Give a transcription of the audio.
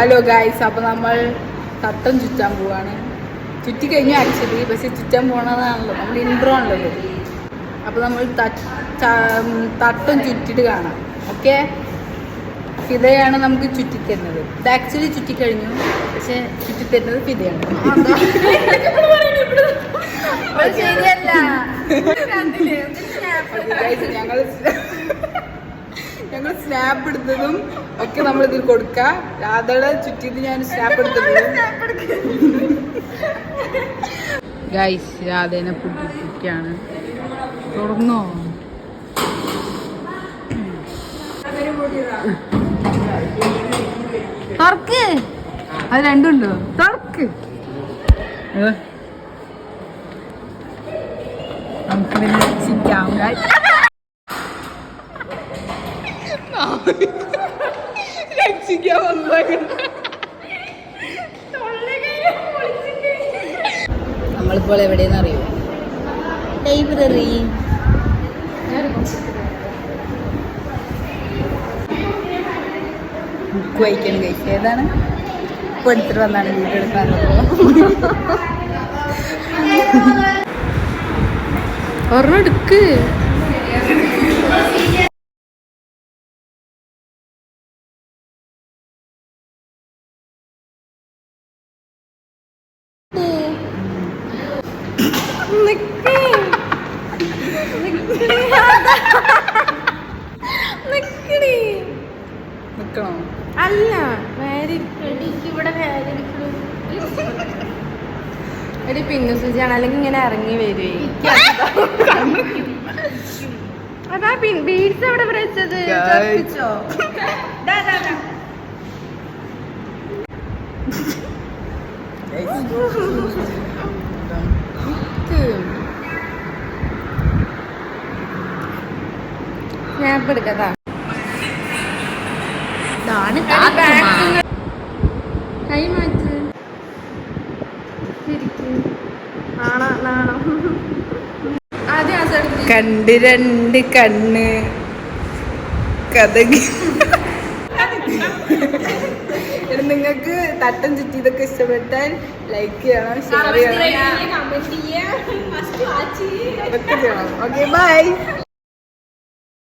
Hello guys അപ്പോൾ നമ്മൾ തട്ടം ചുറ്റാൻ പോവാണ്. ചുറ്റി കഴിഞ്ഞു ആക്ച്വലി പക്ഷെ ചുറ്റാൻ പോണതാണല്ലോ. നമ്മൾ ഇൻട്രോ ആണല്ലോ. അപ്പോൾ നമ്മൾ തട്ടം ചുറ്റിട്ട് കാണാം. ഓക്കെ ഫിതയാണ് നമുക്ക് ചുറ്റിത്തരുന്നത്. ഇത് ആക്ച്വലി ചുറ്റിക്കഴിഞ്ഞു. പക്ഷെ ചുറ്റിത്തരുന്നത് ഫിതയാണ് ശരിയല്ല. ഞങ്ങൾ ഞങ്ങൾ സ്നാപ്പ് എടുത്തതും ഒക്കെ നമ്മൾ ഇതിൽ കൊടുക്ക. രാധയുടെ ചുറ്റിന്ന് ഞാൻ സ്നാപ്പ് എടുത്തിട്ടുണ്ട്. ഗൈസ് രാധേനെ പുട്ടിപ്പിക്കാണ് തുടർന്നോ തുറക്ക്. അത് രണ്ടുണ്ടോ തുറക്ക്. നമുക്ക് പിന്നെ guys. രക്ഷിക്കാൻ വന്നതാ. നമ്മളിപ്പോൾ എവിടെയെന്ന് അറിയോ? ലൈബ്രറി. ബുക്ക് വായിക്കണം കഴിച്ച. ഏതാണ്? ഇപ്പോൾ എടുത്തിട്ട് വന്നാണ് വീഡിയോ എടുക്കാൻ. ഒരെണ്ണം എടുക്ക്. നിക്കണോ? അല്ല എടി പിന്നു സുജിയാണ്. അല്ലെങ്കിൽ ഇങ്ങനെ ഇറങ്ങി വരുവേ. അതാ പിൻ ബീഡ്സ് എവിടെ വെച്ചത്? Guys. സ്നാപ്പ് എടുക്കതാ. ഇതാണ് കൈ മാറ്റ്. കണ്ട് രണ്ട് കണ്ണ്. കഥ നിങ്ങൾക്ക് തട്ടം ചുറ്റി ഇതൊക്കെ ഇഷ്ടപ്പെട്ടാൽ ലൈക്ക് ചെയ്യണം ഷെയർ ചെയ്യണം. Okay bye